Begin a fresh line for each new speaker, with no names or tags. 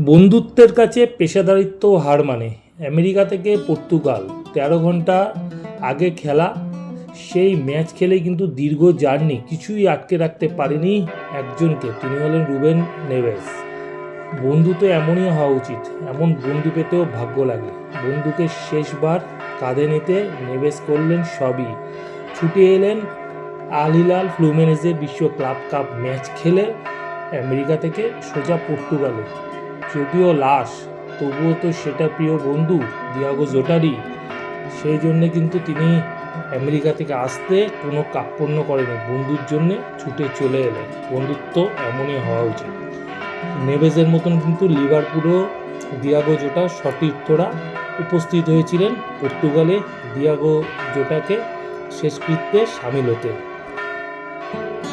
বন্ধুত্বের কাছে পেশাদারিত্ব হার মানে। আমেরিকা থেকে পর্তুগাল, তেরো ঘণ্টা আগে খেলা। সেই ম্যাচ খেলে কিন্তু দীর্ঘ জার্নি, কিছুই আটকে রাখতে পারেনি একজনকে। তিনি হলেন রুবেন নেভেস। বন্ধু তো এমনই হওয়া উচিত, এমন বন্ধু পেতেও ভাগ্য লাগে। বন্ধুকে শেষবার কাঁধে নিতে নেভেস করলেন সবই। ছুটে এলেন আল হিলাল ফ্লুমেনেজের বিশ্ব ক্লাব কাপ ম্যাচ খেলে আমেরিকা থেকে সোজা পর্তুগালে। যদিও লাশ, তবুও তো সেটা প্রিয় বন্ধু দিয়াগো জোটারি সেই জন্যে কিন্তু তিনি আমেরিকা থেকে আসতে কোনো কাপ্পন্য করেনি বন্ধুর জন্যে ছুটে চলে এলেন। বন্ধুত্ব এমনই হওয়া উচিত। নেভেজের মতন কিন্তু লিভারপুলও দিয়াগো জোটা সতীর্থরা উপস্থিত হয়েছিলেন। পর্তুগালে দিয়াগো জোটাকে শেষকৃত্যে সামিল হতে। you